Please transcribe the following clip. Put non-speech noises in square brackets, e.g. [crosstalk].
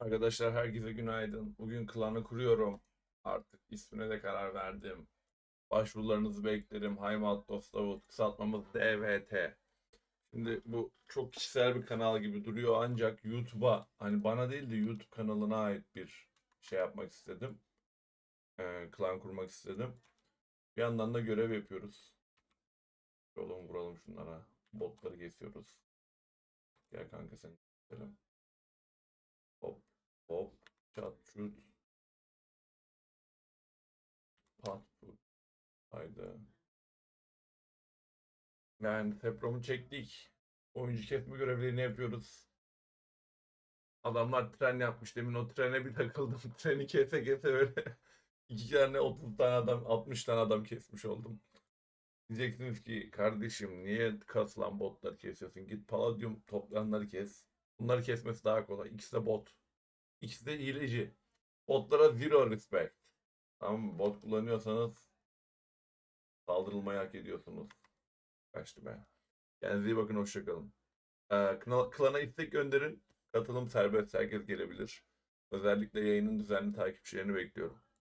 Arkadaşlar herkese günaydın. Bugün klanı kuruyorum. Artık ismine de karar verdim. Başvurularınızı beklerim. Heimat Dostlavut kısaltmamız DVT. Şimdi bu çok kişisel bir kanal gibi duruyor ancak YouTube'a hani bana değil de YouTube kanalına ait bir şey yapmak istedim. Ee, klan kurmak istedim. Bir yandan da görev yapıyoruz. Yolun vuralım şunlara. Botları kesiyoruz. Gel kanka sen gidelim. Hop çat şut. Pat put. Haydi. Yani Seprom'u çektik. Oyuncu kesme görevlerini yapıyoruz. Adamlar tren yapmış. Demin o trene bir takıldım. [laughs] Treni kese kese böyle [laughs] iki tane 30 tane adam 60 tane adam kesmiş oldum. Diyeceksiniz ki kardeşim niye kasılan botları kesiyorsun? Git palladium toplayanları kes. Bunları kesmesi daha kolay. İkisi de bot. İkisi de hileci. Botlara zero respect. Tamam? Bot kullanıyorsanız saldırılmayı hak ediyorsunuz. Kaçtı be. Kendinize iyi bakın. Hoşçakalın. Ee, klana istek gönderin. Katılım serbest. Herkes gelebilir. Özellikle yayının düzenli takipçilerini bekliyorum.